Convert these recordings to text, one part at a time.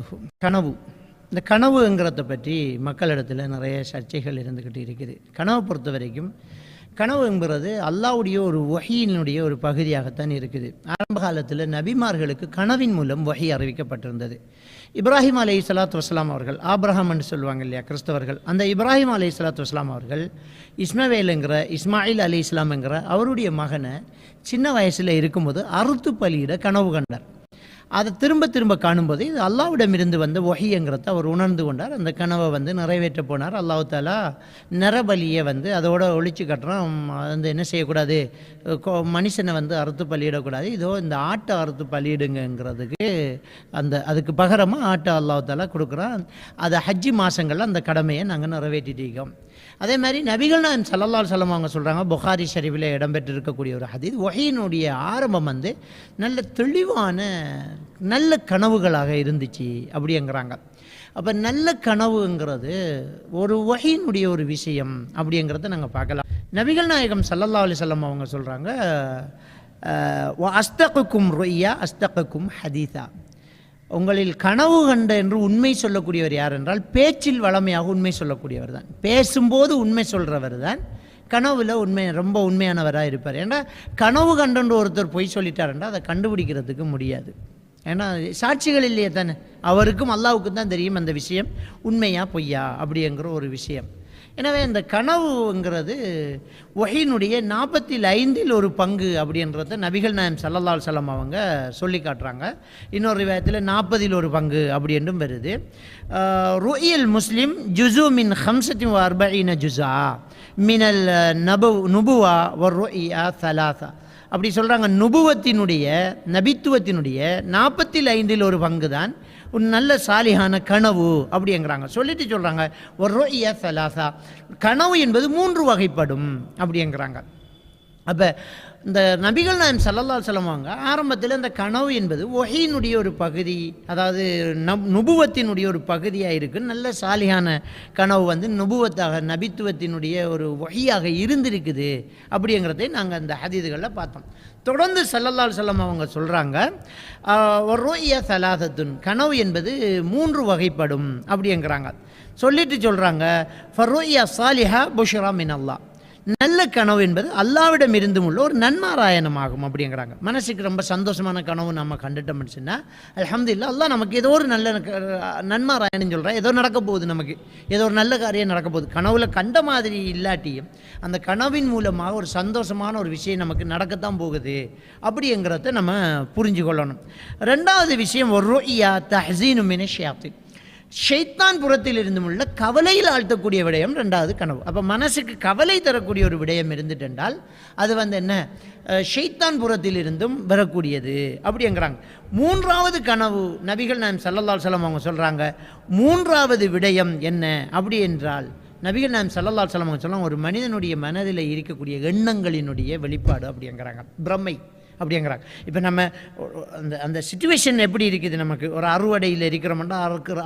வபரகாத்துஹு கனவு. இந்த கனவுங்கிறத பற்றி மக்களிடத்தில் நிறைய சர்ச்சைகள் இருந்துக்கிட்டு இருக்குது. கனவை பொறுத்த வரைக்கும் கனவு என்பது அல்லாவுடைய ஒரு வகையினுடைய ஒரு பகுதியாகத்தான் இருக்குது. ஆரம்ப காலத்தில் நபிமார்களுக்கு கனவின் மூலம் வகை அறிவிக்கப்பட்டிருந்தது. இப்ராஹிம் அலி சலாத்து வஸ்லாம் அவர்கள் ஆப்ரஹாம் என்று சொல்லுவாங்க இல்லையா கிறிஸ்தவர்கள் அந்த இப்ராஹிம் அலி சலாத்து வஸ்லாம் அவர்கள் இஸ்மவேலுங்கிற இஸ்மாயில் அலி இஸ்லாம்ங்கிற அவருடைய மகனை சின்ன வயசில் இருக்கும்போது அறுத்து பலியிட கனவு கண்டார். அதை திரும்ப திரும்ப காணும்போது இது அல்லாவிடமிருந்து வந்த ஒஹியங்கிறத அவர் உணர்ந்து கொண்டார். அந்த கனவை வந்து நிறைவேற்ற போனார். அல்லாஹ் தாலா நரபலியை வந்து அதோட ஒழிச்சு கட்டுறான். வந்து என்ன செய்யக்கூடாது? மனுஷனை வந்து அறுத்து பலியிடக்கூடாது. இதோ இந்த ஆட்டை அறுத்து பலியிடுங்கிறதுக்கு அந்த அதுக்கு பகரமாக ஆட்டை அல்லாஹு தாலா கொடுக்குறான். அதை ஹஜ்ஜி மாதங்களில் அந்த கடமையை நாங்கள் நிறைவேற்றிட்டு இருக்கோம் அதே மாதிரி நபிகள் நான் சல்லல்லாஹு அலைஹி அவங்க சொல்கிறாங்க புகாரி ஷரீஃபில் இடம்பெற்றிருக்கக்கூடிய ஒரு ஹதீஸ். ஒஹியினுடைய ஆரம்பம் வந்து நல்ல தெளிவான நல்ல கனவுகளாக இருந்துச்சு அப்படிங்கிறாங்க. அப்போ நல்ல கனவுங்கிறது ஒரு வகையினுடைய ஒரு விஷயம் அப்படிங்கிறத நாங்கள் பார்க்கலாம். நபிகள் நாயகம் சல்லல்லா அலி சொல்லம் அவங்க சொல்கிறாங்க அஸ்தகுக்கும் ரொய்யா அஸ்தகுக்கும் ஹதீதா உங்களில் கனவு கண்ட என்று உண்மை சொல்லக்கூடியவர் யார் என்றால் பேச்சில் வளமையாக உண்மை சொல்லக்கூடியவர் தான். பேசும்போது உண்மை சொல்கிறவர் தான். கனவுல உண்மை ரொம்ப உண்மையானவராக இருப்பார். ஏன்னா கனவு கண்டன்று ஒருத்தர் பொய் சொல்லிட்டாருன்றா அதை கண்டுபிடிக்கிறதுக்கு முடியாது. ஏன்னா சாட்சிகள் இல்லையே தானே? அவருக்கும் அல்லாவுக்கும் தான் தெரியும் அந்த விஷயம். உண்மையா பொய்யா? அப்படிங்கிற ஒரு விஷயம். எனவே இந்த கனவுங்கிறது ஒஹினுடைய நாற்பத்தில் ஐந்தில் ஒரு பங்கு அப்படின்றத நபிகள் நாயம் சல்லல்லால் அலைஹி அவங்க சொல்லி காட்டுறாங்க. இன்னொரு விதத்தில் நாற்பதில் ஒரு பங்கு அப்படி என்றும் வருது. ருயல் முஸ்லிம் ஜுசு மின் ஹம்சத்தி அர்பீன ஜுசா மினல் நபு நுபுவா ஒரு ருயா சலாசா. அப்படி சொல்கிறாங்க நுபுவத்தினுடைய நபித்துவத்தினுடைய நாற்பத்தில் ஐந்தில் ஒரு பங்கு தான் ஒரு நல்ல சாலிகான கனவு அப்படிங்கிறாங்க. சொல்லிட்டு சொல்கிறாங்க ஒரு ரோய்யா சலாசா. கனவு என்பது மூன்று வகைப்படும் அப்படிங்கிறாங்க. அப்போ இந்த நபிகள் நாயம் சல்லல்லால் சொல்லுவாங்க ஆரம்பத்தில் இந்த கனவு என்பது ஒஹியினுடைய ஒரு பகுதி அதாவது நப் நுபுவத்தினுடைய ஒரு பகுதியாக இருக்குது நல்ல சாலியான கனவு வந்து நுபுவத்தாக நபித்துவத்தினுடைய ஒரு ஒஹியாக இருந்திருக்குது அப்படிங்கிறதை நாங்கள் அந்த ஹதீதுகளில் பார்த்தோம். தொடர்ந்து சல்லல்லால் செல்லம் அவங்க சொல்கிறாங்க ஒரு சலாதத்துன் கனவு என்பது மூன்று வகைப்படும் அப்படிங்கிறாங்க. சொல்லிட்டு சொல்கிறாங்க ஃபரோய்யா சாலிஹா புஷரா மின் அல்லா நல்ல கனவு என்பது அல்லாவிடம் இருந்தும் உள்ள ஒரு நன்மாராயணமாகும் அப்படிங்கிறாங்க. மனசுக்கு ரொம்ப சந்தோஷமான கனவு நம்ம கண்டுட்டோம்னு சொன்னால் அல்ஹம்துலில்லாஹ் அல்லா நமக்கு ஏதோ ஒரு நல்ல நன்மாராயணம் சொல்கிறேன் ஏதோ நடக்க போகுது நமக்கு. ஏதோ ஒரு நல்ல காரியம் நடக்க போகுது. கனவுல கண்ட மாதிரி இல்லாட்டியும் அந்த கனவின் மூலமாக ஒரு சந்தோஷமான ஒரு விஷயம் நமக்கு நடக்கத்தான் போகுது அப்படிங்கிறத நம்ம புரிஞ்சு கொள்ளணும் ரெண்டாவது விஷயம் ஒரு ரோயா தஹசீனு மினஷியாத்து ஷெய்தான் புறத்தில் இருந்தும் உள்ள கவலையில் ஆழ்த்தக்கூடிய விடயம் ரெண்டாவது கனவு. அப்போ மனசுக்கு கவலை தரக்கூடிய ஒரு விடயம் இருந்துட்டென்றால் அது வந்து என்ன? ஷெய்தான் புறத்தில் இருந்தும் வரக்கூடியது அப்படிங்கிறாங்க. மூன்றாவது கனவு நபிகள் நாயம் சல்லல்லால் சலம் அவங்க சொல்கிறாங்க மூன்றாவது விடயம் என்ன அப்படி என்றால் நபிகள் நாயம் சல்லல்லாஹு சலம் அவங்க சொல்லுவாங்க ஒரு மனிதனுடைய மனதில் இருக்கக்கூடிய எண்ணங்களினுடைய வெளிப்பாடு அப்படிங்கிறாங்க. பிரம்மை. அப்படிங்கிறாங்க. இப்போ நம்ம அந்த அந்த சுச்சுவேஷன் எப்படி இருக்குது நமக்கு? ஒரு அறுவடையில் இருக்கிறோம்னா அறுக்கிற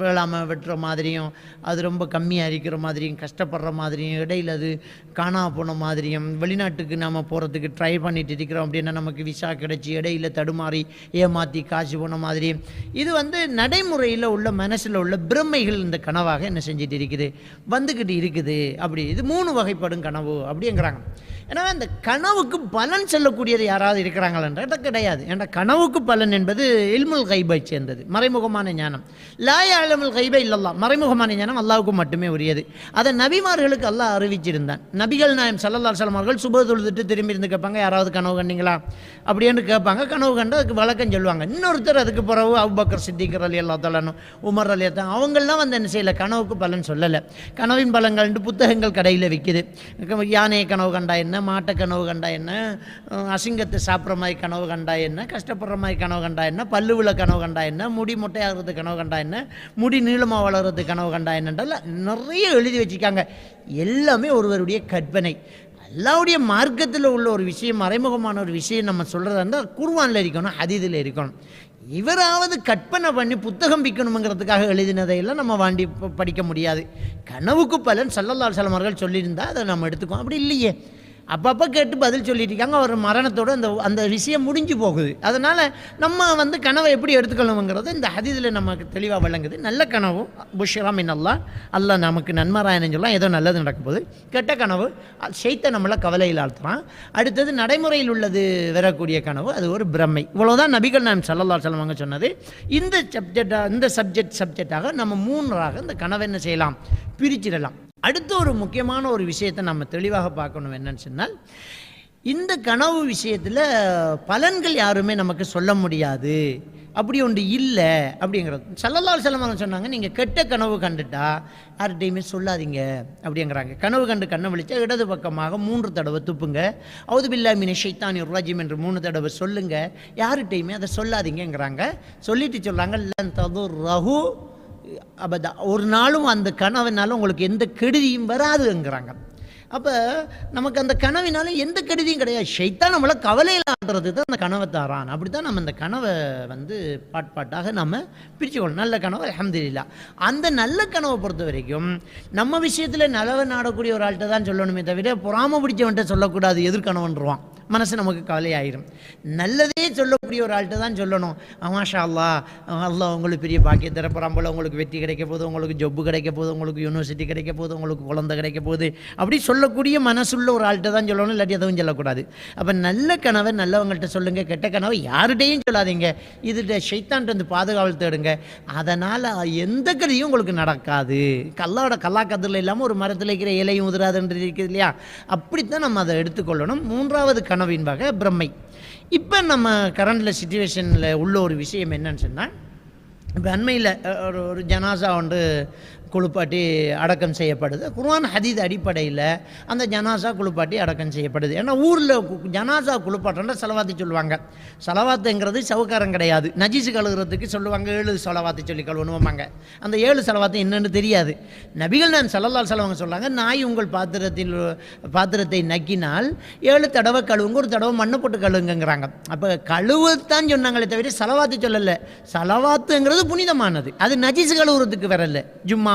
வேளாமல் வெட்டுற மாதிரியும் அது ரொம்ப கம்மியாக இருக்கிற மாதிரியும் கஷ்டப்படுற மாதிரியும் இடையில் அது காணா போன மாதிரியும் வெளிநாட்டுக்கு நாம் போகிறதுக்கு ட்ரை பண்ணிட்டு இருக்கிறோம் அப்படின்னா நமக்கு விசா கிடச்சி இடையில் தடுமாறி ஏமாற்றி காசு போன மாதிரியும். இது வந்து நடைமுறையில் உள்ள மனசில் உள்ள பிரமைகள் இந்த கனவாக என்ன செஞ்சுட்டு இருக்குது? வந்துக்கிட்டு இருக்குது அப்படி. இது மூணு வகைப்படும் கனவு அப்படிங்கிறாங்க. எனவே அந்த கனவுக்கு பலன் சொல்லக்கூடியது யாராவது இருக்கிறாங்களான்ற கிடையாது. ஏன்னா கனவுக்கு பலன் என்பது இல்முல் கைபை சேர்ந்தது மறைமுகமான ஞானம். லாய அலமுல் கைபை இல்லல்லா மறைமுகமான ஞானம் அல்லாவுக்கு மட்டுமே உரியது. அதை நபிமார்களுக்கு அல்லாஹ் அறிவிச்சிருந்தான். நபிகள் நாயம் சல்லல்லா சலம் அவர்கள் சுப தொழுதுட்டு திரும்பி இருந்து கேட்பாங்க யாராவது கனவு கண்டீங்களா? அப்படின்னு கேட்பாங்க. கனவு கண்டு அதுக்கு வழக்கம் சொல்லுவாங்க. இன்னொருத்தர் அதுக்கு பிறகு அவுபக்கர் சித்திகர் அலி அல்லா தலானும் உமர் அலி தான் அவங்கெல்லாம் வந்து என்ன செய்யலை கனவுக்கு பலன் சொல்லலை. கனவின் பலன்கள்னு புத்தகங்கள் கடையில் விற்கிது யானையை கனவு கண்டா என்ன? மாட்டை கனவு கண்டா என்ன? அசிங்கத்தை சாப்பிட்ற மாதிரி கனவு கண்டா என்ன? கஷ்டப்படுற மாதிரி கனவு கண்டா என்ன? பல்லுவில் கனவு கண்டா என்ன? முடி மொட்டையாகிறது கனவு கண்டா என்ன? முடி நீளமாக வளர்கிறது கனவு கண்டா என்னன்றல நிறைய எழுதி வச்சுருக்காங்க. எல்லாமே ஒருவருடைய கற்பனை. அல்லாவுடைய மார்க்கத்தில் உள்ள ஒரு விஷயம் மறைமுகமான ஒரு விஷயம் நம்ம சொல்கிறதா இருந்தால் குர்வானில் இருக்கணும் அதிதில் இருக்கணும். இவராவது கற்பனை பண்ணி புத்தகம் விற்கணுங்கிறதுக்காக எழுதினதையெல்லாம் நம்ம வாண்டி படிக்க முடியாது. கனவுக்கு பலன் சல்லல்லால் சலமர்கள் சொல்லியிருந்தால் அதை நம்ம எடுத்துக்கோம் அப்படி இல்லையே. அப்பப்போ கேட்டு பதில் சொல்லிட்டு இருக்காங்க. அவர் மரணத்தோடு அந்த அந்த விஷயம் முடிஞ்சு போகுது. அதனால் நம்ம வந்து கனவை எப்படி எடுத்துக்கணுங்கிறது இந்த ஹதீதில் நமக்கு தெளிவாக விளங்குது. நல்ல கனவு புஷ்ரா மின் அல்லா அல்லா நமக்கு நன்மராயணம் சொல்லலாம் ஏதோ நல்லது நடக்க போகுது. கெட்ட கனவு செய்த நம்மளை கவலையில் ஆழ்த்துறான். அடுத்தது நடைமுறையில் உள்ளது வரக்கூடிய கனவு அது ஒரு பிரம்மை. இவ்வளோதான் நபிகள் நாம் சல்லல்லா சொல்லுவாங்க சொன்னது. இந்த சப்ஜெக்டாக இந்த சப்ஜெக்ட் சப்ஜெக்டாக நம்ம மூன்றாக இந்த கனவை என்ன செய்யலாம்? பிரிச்சிடலாம். அடுத்த ஒரு முக்கியமான ஒரு விஷயத்தை நம்ம தெளிவாக பார்க்கணும் என்னன்னு சொன்னால் இந்த கனவு விஷயத்தில் பலன்கள் யாருமே நமக்கு சொல்ல முடியாது. அப்படி ஒன்று இல்லை அப்படிங்கிறது. சல்லல்லாஹு செல்லமாக சொன்னாங்க நீங்கள் கெட்ட கனவு கண்டுட்டா யார்கிட்டையுமே சொல்லாதீங்க அப்படிங்கிறாங்க. கனவு கண்டு கண்ணை விழிச்சா இடது பக்கமாக மூன்று தடவை துப்புங்க. அவுது பில்லா மினி ஷைத்தானி என்று மூணு தடவை சொல்லுங்கள் யார்கிட்டையுமே அதை சொல்லாதீங்கங்கிறாங்க. சொல்லிட்டு சொல்கிறாங்க லன் தது ரகு அபதா ஒரு நாளும் அந்த கனவுனால உங்களுக்கு எந்த கெடுதியும் வராதுங்கிறாங்க. அப்போ நமக்கு அந்த கனவினால எந்த கெடுதியும் கிடையாது. ஷைத்தான் நம்மளை கவலையில் ஆடுறது தான் அந்த கனவை தாரான். அப்படி தான் நம்ம அந்த கனவை வந்து பாட் பாட்டாக நம்ம பிரிச்சுக்கொள்ளணும். நல்ல கனவு அஹமதுல்லா அந்த நல்ல கனவை பொறுத்த வரைக்கும் நம்ம விஷயத்தில் நலவை நாடக்கூடிய ஒரு ஆள்கிட்ட தான் சொல்லணுமே தவிர பொறாம பிடிச்சவன்ட்ட சொல்லக்கூடாது. எதிர்கனவுன்றான் மனசு நமக்கு கவலையாயிரும். நல்லதே சொல்லக்கூடிய ஒரு ஆள்கிட்ட தான் சொல்லணும். மாஷா அல்லா அல்லா உங்களுக்கு பெரிய பாக்கியம் தரப்போறான் போல். உங்களுக்கு வெற்றி கிடைக்க போகுது உங்களுக்கு ஜொப்பு கிடைக்க போகுது உங்களுக்கு யூனிவர்சிட்டி கிடைக்க போகுது உங்களுக்கு குழந்தை கிடைக்க போகுது. அப்படி சொல்லக்கூடிய மனசுள்ள ஒரு ஆள்கிட்ட தான் சொல்லணும் இல்லாட்டி எதுவும் சொல்லக்கூடாது. அப்போ நல்ல கனவை நல்லவங்கள்ட்ட சொல்லுங்கள் கெட்ட கனவை யார்கிட்டையும் சொல்லாதீங்க. இதுகிட்ட ஷைத்தான்ட்டு வந்து பாதுகாவல் தேடுங்க. அதனால் எந்த கதையும் உங்களுக்கு நடக்காது. கல்லாவோட கல்லா கதிரில் இல்லாமல் ஒரு மரத்தில் இருக்கிற இலையும் உதிராதுன்றது இருக்குது இல்லையா? அப்படித்தான் நம்ம அதை எடுத்துக்கொள்ளணும். மூன்றாவது கனவின் வகை பிரம்மை. இப்போ நம்ம கரண்டில் சுச்சுவேஷனில் உள்ள ஒரு விஷயம் என்னன்னு சொன்னால் இப்போ அண்மையில் ஒரு ஒரு ஜனாசா வந்து குளிப்பாட்டி அடக்கம் செய்யப்படுது. குர்வான் ஹதீத் அடிப்படையில் அந்த ஜனாசா குளிப்பாட்டி அடக்கம் செய்யப்படுது. ஏன்னா ஊரில் ஜனாசா குளிப்பாட்டம்னா செலவாத்தி சொல்லுவாங்க. செலவாத்துங்கிறது சவுக்காரம் கிடையாது. நஜீஸு கழுகுறதுக்கு சொல்லுவாங்க ஏழு செலவாத்தி சொல்லி கழுவணுவாங்க அந்த ஏழு செலவாத்து என்னென்னு தெரியாது. நபிகள் நான் செலவால் செலவங்க சொல்கிறாங்க நாய் உங்கள் பாத்திரத்தில் பாத்திரத்தை நக்கினால் ஏழு தடவை கழுவுங்க ஒரு தடவை மண்ணை போட்டு கழுவுங்கிறாங்க அப்போ கழுவத்தான் சொன்னாங்களே தவிர செலவாத்து சொல்லலை. செலவாத்துங்கிறது புனிதமானது. அது நஜீஸு கழுவுறதுக்கு வரல. ஜும்மா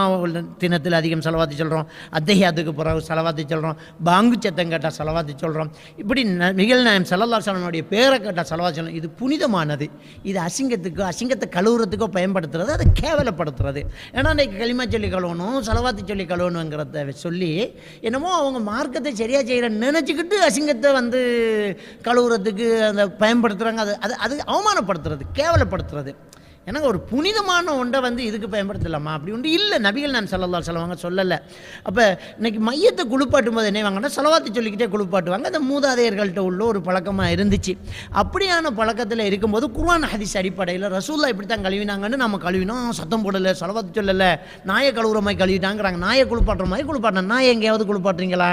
தினத்தில் அதிகம் செலவாத்தி சொல்கிறோம் அத்தையாத்துக்கு பிறகு செலவாத்தி சொல்கிறோம் பாங்கு சத்தம் கேட்டால் செலவாத்தி சொல்கிறோம் இப்படி ந- நிகழ் நாயம் செல்லல்லா சலனுடைய பேரை கேட்டால் செலவாத்தி சொல்லணும் இது புனிதமானது. இது அசிங்கத்துக்கோ அசிங்கத்தை கழுவுறதுக்கோ பயன்படுத்துறது. அதை கேவலப்படுத்துறது. ஏன்னா இன்றைக்கு களிமா சொல்லி கழுவணும் செலவாத்தி சொல்லி கழுவணுங்கிறத சொல்லி என்னமோ அவங்க மார்க்கத்தை சரியாக செய்கிற நினச்சிக்கிட்டு அசிங்கத்தை வந்து கழுவுறதுக்கு அந்த பயன்படுத்துகிறாங்க அது அது அது அவமானப்படுத்துறது கேவலப்படுத்துறது. எனக்கு ஒரு புனிதமான ஒன்றை வந்து இதுக்கு பயன்படுத்தலாமா? அப்படி ஒன்று இல்லை. நபிகள் நான் சொல்லலாம் செலவாங்க சொல்லலை. அப்போ இன்னைக்கு மையத்தை குளிப்பாட்டும் போது என்ன வாங்கன்னா செலவாத்தி சொல்லிக்கிட்டே குளிப்பாட்டுவாங்க. அந்த மூதாதையர்கள்ட்ட உள்ள ஒரு பழக்கமாக இருந்துச்சு. அப்படியான பழக்கத்தில் இருக்கும்போது குர்வான் ஹதீஸ் அடிப்படையில் ரசூல்லா இப்படி தான் கழுவினாங்கன்னு நம்ம கழுவினோம். சத்தம் போடலை செலவாத்தி சொல்லலை. நாயை கழுவுற மாதிரி கழுவிட்டாங்கிறாங்க. நாயை குளிப்பாட்டுற மாதிரி குளிப்பாட்டின நாயை எங்கேயாவது குளிப்பாட்டுறீங்களா?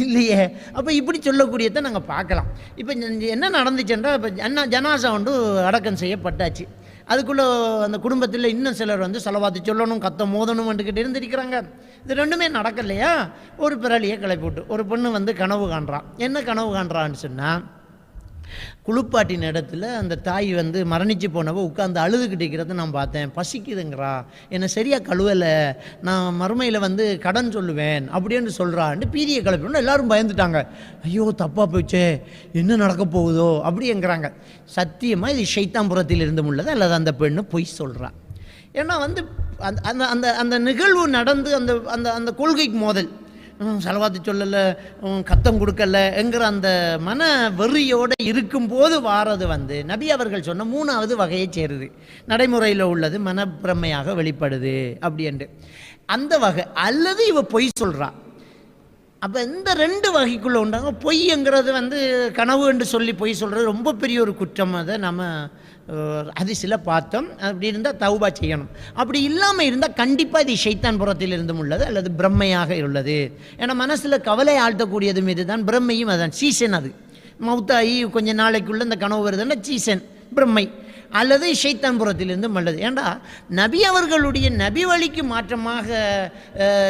இல்லையே. அப்போ இப்படி சொல்லக்கூடியதை நாங்கள் பார்க்கலாம். இப்போ என்ன நடந்துச்சுன்றா இப்போ ஜனா ஜனாசா வந்து அடக்கம் செய்யப்பட்டாச்சு. அதுக்குள்ளே அந்த குடும்பத்தில் இன்னும் சிலர் வந்து செலவாத்தி சொல்லணும் கத்த மோதணும் வந்துக்கிட்டு இருந்திருக்கிறாங்க. இது ரெண்டுமே நடக்கலையா? ஒரு பிறலியை கிளப்பி விட்டு ஒரு பொண்ணு வந்து கனவு காண்றான் என்ன கனவு காண்றான்னு சொன்னால் குளிப்பாட்டின இடத்துல அந்த தாய் வந்து மரணிச்சு போனவ உட்காந்து அழுதுகிட்டு இருக்கிறத நான் பார்த்தேன். பசிக்குதுங்கிறா. என்னை சரியாக கழுவலை. நான் மறுமையில் வந்து கடன் சொல்லுவேன். அப்படின்னு சொல்கிறான்ட்டு பீதியை கிளப்பினோம் எல்லாரும் பயந்துட்டாங்க. ஐயோ தப்பாக போச்சே. என்ன நடக்க போகுதோ? அப்படிங்கிறாங்க சத்தியமாக இது ஷைத்தாம்புரத்தில் இருந்து உள்ளது அல்லது அந்த பெண்ணு பொய் சொல்கிறான் ஏன்னா வந்து அந்த அந்த அந்த அந்த நிகழ்வு நடந்து அந்த அந்த அந்த கொள்கைக்கு மோதல். செலவாத்து சொல்லலை கத்தம் கொடுக்கல என்கிற அந்த மன வெறியோடு இருக்கும்போது வாரது வந்து நபி அவர்கள் சொன்ன மூணாவது வகையை சேருது. நடைமுறையில் உள்ளது மனப்பிரமையாக வெளிப்படுது அப்படின்ட்டு. அந்த வகை அல்லது இவ பொய் சொல்கிறான் அப்போ இந்த ரெண்டு வகைக்குள்ளே உண்டாங்க பொய்ங்கிறது வந்து கனவு என்று சொல்லி பொய் சொல்கிறது ரொம்ப பெரிய ஒரு குற்றம். அதை நம்ம அதிசில பார்த்தோம். அப்படி இருந்தால் தௌபா செய்யணும். அப்படி இல்லாமல் இருந்தால் கண்டிப்பாக இது ஷைத்தான் புறத்தில் இருந்தும் உள்ளது அல்லது பிரம்மையாக உள்ளது. ஏன்னா மனசில் கவலை ஆழ்த்தக்கூடியது மீது தான் பிரம்மையும் அதான். சீசன் அது. மௌத்தாகி கொஞ்சம் நாளைக்குள்ளே இந்த கனவு வருதுன்னா சீசன். பிரம்மை. அல்லது ஷைத்தான் புறத்திலிருந்து மல்லது ஏண்டா? நபி அவர்களுடைய நபி வழிக்கு மாற்றமாக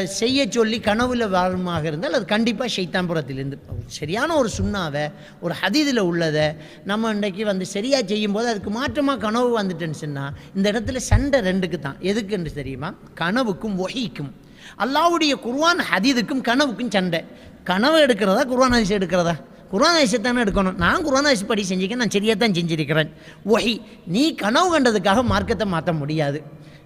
செய்ய சொல்லி கனவுல வாழுமாக இருந்தால் அது கண்டிப்பாக ஷைத்தான்புரத்திலிருந்து சரியான ஒரு சுண்ணாவை ஒரு ஹதீதில் உள்ளதை நம்ம இன்றைக்கு வந்து சரியாக செய்யும்போது அதுக்கு மாற்றமாக கனவு வந்துட்டேன்னு சொன்னால் இந்த இடத்துல சண்டை ரெண்டுக்கு தான். எதுக்குன்னு தெரியுமா? கனவுக்கும் ஒஹிக்கும் அல்லாவுடைய குர்வான் ஹதீதுக்கும் கனவுக்கும் சண்டை. கனவு எடுக்கிறதா குர்வான் ஹதீஸ் எடுக்கிறதா? குரான் தானே எடுக்கணும். நான் குரான் படி செஞ்சுக்க நான் சரியாக தான் செஞ்சிருக்கிறேன். ஒஹி நீ கனவு கண்டதுக்காக மார்க்கத்தை மாற்ற முடியாது.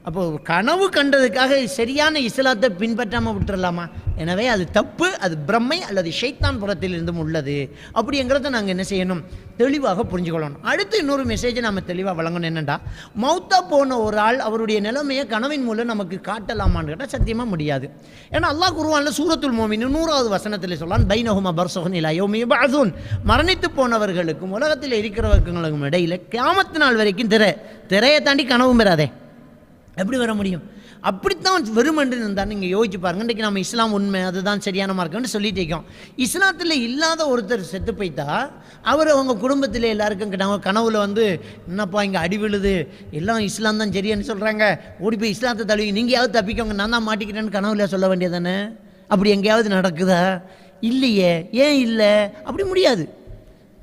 அப்போ கனவு கண்டதுக்காக சரியான இஸ்லாத்தை பின்பற்றாமல் விட்டுறலாமா? எனவே அது தப்பு அது பிரம்மை அல்லது ஷைத்தான் புறத்திலிருந்தும் உள்ளது. அப்படிங்கிறத நாங்கள் என்ன செய்யணும்? தெளிவாக புரிஞ்சுக்கொள்ளணும் அடுத்து இன்னொரு மெசேஜை நம்ம தெளிவாக வழங்கணும். என்னென்னா மௌத்தா போன ஒரு ஆள் அவருடைய நிலைமையை கனவின் மூலம் நமக்கு காட்டலாமான்னு கேட்டால் சத்தியமாக முடியாது. ஏன்னா அல்லாஹ் குருவானில் சூரத்துல் மோமின் நூறாவது வசனத்தில் சொல்லலாம் பைனஹுமா பர்சோகன் இல்லா யோமி பாசூன் மரணித்து போனவர்களுக்கும் உலகத்தில் இருக்கிறவர்களுக்கும் இடையில கியாமத்து நாள் வரைக்கும் திரை. திரையை தாண்டி கனவும் பெறாதே. எப்படி வர முடியும்? அப்படித்தான் வெறுமன்று இருந்தால் நீங்கள் யோசிச்சு பாருங்க. இன்றைக்கி நம்ம இஸ்லாம் உண்மை அதுதான் சரியான மார்க்கம்னு சொல்லிட்டு இருக்கோம். இஸ்லாத்தில் இல்லாத ஒருத்தர் செத்து போய்த்தா அவர் அவங்க குடும்பத்தில் எல்லாருக்கும் கிட்ட கனவுல வந்து என்னப்பா இங்கே அடி விழுது? எல்லாம் இஸ்லாம் தான் சரியான்னு சொல்கிறாங்க ஓடி போய் இஸ்லாத்தை தழுவி நீங்களாவது தப்பிக்கோங்க நான் தான் மாட்டிக்கிறேன்னு கனவுல சொல்ல வேண்டியதானே அப்படி எங்கேயாவது நடக்குதா? இல்லையே ஏன் இல்லை? அப்படி முடியாது.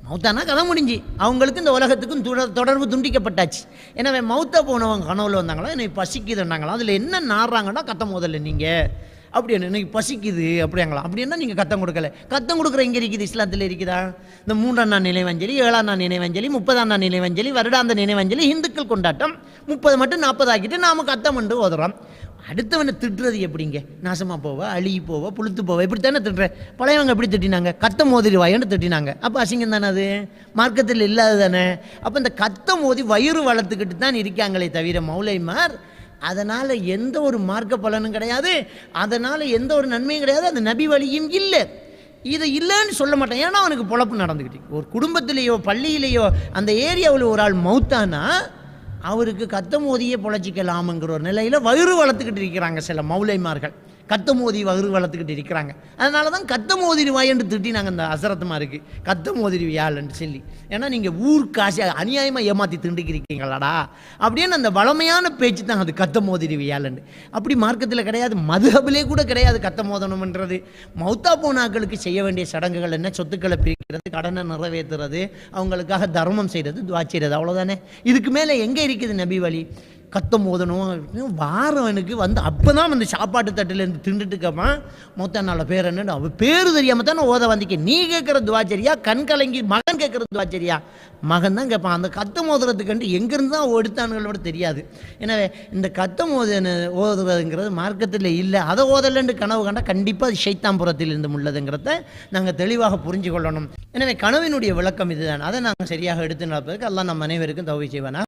மௌத்தானா கதை முடிஞ்சு. அவங்களுக்கு இந்த உலகத்துக்கும் தொடர் தொடர்பு துண்டிக்கப்பட்டாச்சு. எனவே மௌத்தா போனவங்க கனவுல வந்தாங்களா? இன்னைக்கு பசிக்குதுன்னாங்களா? அதில் என்ன நாடுறாங்கன்னா கத்த முதல்ல நீங்கள் அப்படி என்ன எனக்கு பசிக்குது அப்படியாங்களா? அப்படின்னா நீங்கள் கத்தம் கொடுக்கல? கத்தம் கொடுக்குற எங்கே இருக்குது? இஸ்லாத்தில் இருக்குதா? இந்த மூன்றாம் நாள் நினைவஞ்சலி ஏழாம் நாள் நினைவஞ்சலி முப்பதாம் நாள் நினைவஞ்சலி வருடாந்த நினைவஞ்சலி இந்துக்கள் கொண்டாட்டம். முப்பது மட்டும் நாற்பது ஆக்கிட்டு நாம் கத்தம் என்று ஓதுறோம். அடுத்தவனை திட்டுறது எப்படிங்க? நாசமாக போவ அழுகி போவ புளுத்து போவ? இப்படி தானே திட்டுற? பழையவங்க எப்படி திட்டினாங்க? கத்த மோதிரி வாயன்னு திட்டினாங்க. அப்போ அசிங்கம் தானே அது? மார்க்கத்தில் இல்லாது தானே? அப்போ இந்த கத்த மோதி வயிறு வளர்த்துக்கிட்டு தான் இருக்காங்களே தவிர மௌலைமார் அதனால் எந்த ஒரு மார்க்க பலனும் கிடையாது. அதனால் எந்த ஒரு நன்மையும் கிடையாது. அந்த நபி வழியும் இல்லை. இதை இல்லைன்னு சொல்ல மாட்டேன். ஏன்னா அவனுக்கு பொழப்பு நடந்துக்கிட்டு ஒரு குடும்பத்திலேயோ பள்ளியிலேயோ அந்த ஏரியாவில் ஒரு ஆள் மௌத்தானா அவருக்கு கத்த மோதியே பொழைச்சிக்கலாமுங்கிற ஒரு நிலையில் வயிறு வளர்த்துக்கிட்டு இருக்கிறாங்க சில மௌலைமார்கள். கத்த மோதி வயிறு வளர்த்துக்கிட்டு இருக்கிறாங்க. அதனால தான் கத்த மோதிரி வாயன்று இந்த அந்த இருக்குது கத்த மோதிரி வியாழன்னு சொல்லி. ஏன்னா நீங்கள் ஊர் அநியாயமாக ஏமாற்றி திண்டுக்கிறீங்களாடா அப்படின்னு அந்த வளமையான பேச்சு தான் அது கத்த மோதிரி வியாழன்னு. அப்படி மார்க்கத்தில் கிடையாது மதுஹபிலே கூட கிடையாது கத்த மோதனம்ன்றது மௌத்தா போனாக்களுக்கு செய்ய வேண்டிய சடங்குகள் என்ன? சொத்துக்களை பிரிக்கிறது கடனை நிறைவேற்றுறது அவங்களுக்காக தர்மம் செய்கிறது துவா செய்கிறது அவ்வளோதானே இதுக்கு மேலே எங்கே இருக்குது நபி வழி கத்தம் ஓதணும். வாரவனுக்கு வந்து அப்போ தான் வந்து சாப்பாட்டு தட்டிலேருந்து திண்டுட்டுக்கமா மொத்த நாள பேர் என்னன்னு அவள் பேர் தெரியாமல் தானே ஓத வந்திக்க நீ கேட்குற துவாச்சரியா கண் கலங்கி மகன் கேட்குற துவாச்சரியா மகன் தான் கேட்பான் அந்த கத்தம் ஓதுறதுக்கண்டு எங்கேருந்து தான் எடுத்தானுங்களோட தெரியாது. எனவே இந்த கத்தம் ஓத ஓதுறதுங்கிறது மார்க்கத்தில் இல்லை. அதை ஓதலன்னு கனவு கண்டா கண்டிப்பாக அது ஷைத்தாம்புரத்தில் இருந்து உள்ளதுங்கிறத நாங்கள் தெளிவாக புரிஞ்சு கொள்ளணும் எனவே கனவினுடைய விளக்கம் இதுதான். அதை நாங்கள் சரியாக எடுத்து நடப்பதற்கு எல்லாம் நம்ம அனைவருக்கும் தவி செய்வானா